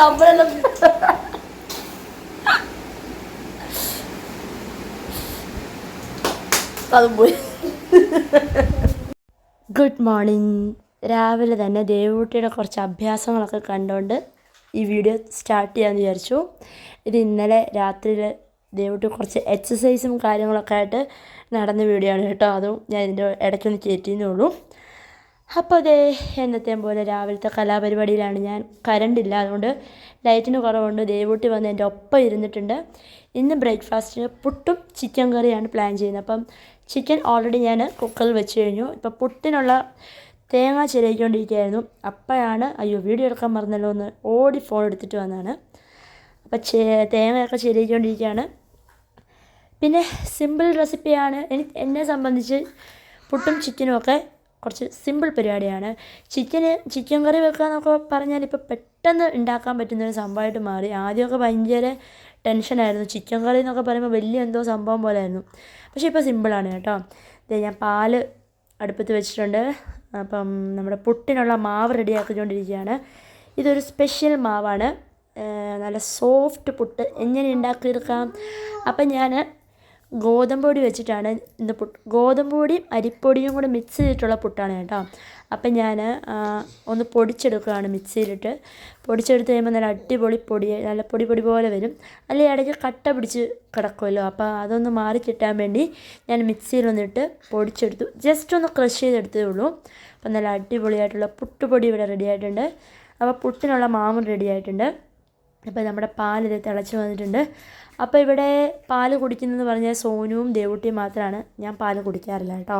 ശമ്പളം. അതും പോയി. ഗുഡ് മോർണിംഗ് രാവിലെ തന്നെ ദേവൂട്ടിയുടെ കുറച്ച് അഭ്യാസങ്ങളൊക്കെ കണ്ടുകൊണ്ട് ഈ വീഡിയോ സ്റ്റാർട്ട് ചെയ്യാമെന്ന് വിചാരിച്ചു. ഇത് ഇന്നലെ രാത്രിയിൽ ദേവൂട്ടി കുറച്ച് എക്സസൈസും കാര്യങ്ങളൊക്കെ ആയിട്ട് നടന്ന വീഡിയോ ആണ് കേട്ടോ. അതും ഞാൻ ഇതിന്റെ ഇടയ്ക്കൊന്ന് കയറ്റിയെന്നേ ഉള്ളൂ. അപ്പോൾ അതേ എന്നത്തെയും പോലെ രാവിലത്തെ കലാപരിപാടിയിലാണ് ഞാൻ കരണ്ടില്ല അതുകൊണ്ട് ലൈറ്റിന് കുറവുണ്ട്. ദേവൂട്ടി വന്ന് എന്റെ ഒപ്പം ഇരുന്നിട്ടുണ്ട്. ഇന്ന് ബ്രേക്ക്ഫാസ്റ്റിന് പുട്ടും ചിക്കൻ കറിയാണ് പ്ലാൻ ചെയ്യുന്നത്. അപ്പം ചിക്കൻ ഓൾറെഡി ഞാൻ കുക്കറിൽ വെച്ച് കഴിഞ്ഞു. ഇപ്പോൾ പുട്ടിനുള്ള തേങ്ങ ചിരയിക്കൊണ്ടിരിക്കുകയായിരുന്നു അപ്പോഴാണ് അയ്യോ വീഡിയോ എടുക്കാൻ മറന്നല്ലോ എന്ന് ഓടി ഫോൺ എടുത്തിട്ട് വന്നതാണ്. അപ്പോൾ തേങ്ങയൊക്കെ ചിരയിക്കൊണ്ടിരിക്കുകയാണ് പിന്നെ സിമ്പിൾ റെസിപ്പിയാണ് എന്നെ സംബന്ധിച്ച് പുട്ടും ചിക്കനും ഒക്കെ കുറച്ച് സിമ്പിൾ പരിപാടിയാണ്. ചിക്കന് ചിക്കൻ കറി വെക്കാന്നൊക്കെ പറഞ്ഞാൽ ഇപ്പോൾ പെട്ടെന്ന് ഉണ്ടാക്കാൻ പറ്റുന്ന ഒരു സംഭവമായിട്ട് മാറി. ആദ്യമൊക്കെ ഭയങ്കര ടെൻഷനായിരുന്നു ചിക്കൻ കറി എന്നൊക്കെ പറയുമ്പോൾ വലിയ എന്തോ സംഭവം പോലെ ആയിരുന്നു പക്ഷേ ഇപ്പോൾ സിമ്പിളാണ് കേട്ടോ. ഞാൻ പാൽ അടുപ്പത്ത് വെച്ചിട്ടുണ്ട്. അപ്പം നമ്മുടെ പുട്ടിനുള്ള മാവ് റെഡിയാക്കിക്കൊണ്ടിരിക്കുകയാണ്. ഇതൊരു സ്പെഷ്യൽ മാവാണ്. നല്ല സോഫ്റ്റ് പുട്ട്. എങ്ങനെ ഉണ്ടാക്കിയെടുക്കാം അപ്പം ഞാൻ ഗോതമ്പ് പൊടി വെച്ചിട്ടാണ് ഇന്ന് പുട്ട്. ഗോതമ്പ് പൊടിയും അരിപ്പൊടിയും കൂടെ മിക്സ് ചെയ്തിട്ടുള്ള പുട്ടാണ് കേട്ടോ. അപ്പം ഞാൻ ഒന്ന് പൊടിച്ചെടുക്കുകയാണ് മിക്സിയിലിട്ട്. പൊടിച്ചെടുത്ത് കഴിയുമ്പോൾ നല്ല അടിപൊളി പൊടി നല്ല പൊടി പൊടി പോലെ വരും. അല്ലെങ്കിൽ ഇടയ്ക്ക് കട്ട പിടിച്ച് കിടക്കുമല്ലോ. അപ്പോൾ അതൊന്ന് മാറി കിട്ടാൻ വേണ്ടി ഞാൻ മിക്സിയിലൊന്നിട്ട് പൊടിച്ചെടുത്തു. ജസ്റ്റ് ഒന്ന് ക്രഷ് ചെയ്തെടുത്തേ ഉള്ളൂ. അപ്പം നല്ല അടിപൊളിയായിട്ടുള്ള പുട്ടുപൊടി ഇവിടെ റെഡി ആയിട്ടുണ്ട്. അപ്പോൾ പുട്ടിനുള്ള മാവും റെഡി ആയിട്ടുണ്ട്. അപ്പോൾ നമ്മുടെ പാൽ ഇത് തിളച്ച് വന്നിട്ടുണ്ട്. അപ്പോൾ ഇവിടെ പാൽ കുടിക്കുന്നതെന്ന് പറഞ്ഞാൽ സോനുവും ദേവുട്ടിയും മാത്രമാണ്. ഞാൻ പാൽ കുടിക്കാറില്ല കേട്ടോ.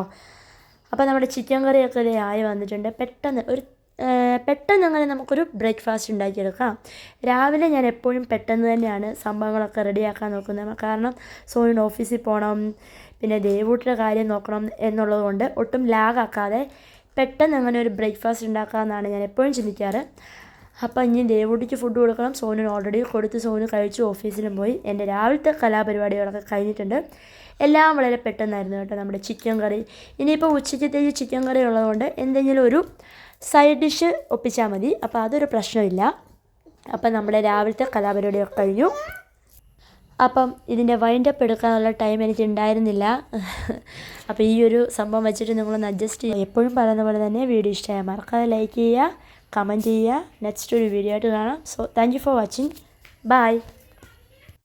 അപ്പോൾ നമ്മുടെ ചിക്കൻ കറിയൊക്കെ ഇതേ ആയി വന്നിട്ടുണ്ട്. പെട്ടെന്ന് ഒരു പെട്ടെന്ന് അങ്ങനെ നമുക്കൊരു ബ്രേക്ക്ഫാസ്റ്റ് ഉണ്ടാക്കിയെടുക്കാം. രാവിലെ ഞാൻ എപ്പോഴും പെട്ടെന്ന് തന്നെയാണ് സംഭവങ്ങളൊക്കെ റെഡിയാക്കാൻ നോക്കുന്നത്. കാരണം സോനു ഓഫീസിൽ പോകണം പിന്നെ ദേവൂട്ടിയുടെ കാര്യം നോക്കണം എന്നുള്ളത് കൊണ്ട് ഒട്ടും ലാഗാക്കാതെ പെട്ടെന്ന് അങ്ങനെ ഒരു ബ്രേക്ക്ഫാസ്റ്റ് ഉണ്ടാക്കാമെന്നാണ് ഞാൻ എപ്പോഴും ചിന്തിക്കാറ്. അപ്പം ഇനി ദേവൂട്ടിക്ക് ഫുഡ് കൊടുക്കണം. സോനു ഓൾറെഡി കൊടുത്ത് സോനു കഴിച്ചു ഓഫീസിലും പോയി. എന്റെ രാവിലത്തെ കലാപരിപാടികളൊക്കെ കഴിഞ്ഞിട്ടുണ്ട്. എല്ലാം വളരെ പെട്ടെന്നായിരുന്നു കേട്ടോ നമ്മുടെ ചിക്കൻ കറി. ഇനിയിപ്പോൾ ഉച്ചയ്ക്കത്തേക്ക് ചിക്കൻ കറി ഉള്ളതുകൊണ്ട് എന്തെങ്കിലും ഒരു സൈഡ് ഡിഷ് ഒപ്പിച്ചാൽ മതി. അപ്പോൾ അതൊരു പ്രശ്നമില്ല. അപ്പം നമ്മുടെ രാവിലത്തെ കലാപരിപാടിയൊക്കെ കഴിഞ്ഞു. അപ്പം ഇതിന്റെ വൈൻഡപ്പ് എടുക്കാനുള്ള ടൈം എനിക്ക് ഉണ്ടായിരുന്നില്ല അപ്പോൾ ഈ ഒരു സംഭവം വെച്ചിട്ട് നിങ്ങളൊന്ന് അഡ്ജസ്റ്റ് ചെയ്യുക എപ്പോഴും പറയുന്ന പോലെ തന്നെ വീഡിയോ ഇഷ്ടമായ മറക്കാതെ ലൈക്ക് ചെയ്യുക കമന്റ് ചെയ്യുക. നെക്സ്റ്റ് ഒരു വീഡിയോ ആയിട്ട് കാണാം. So thank for watching bye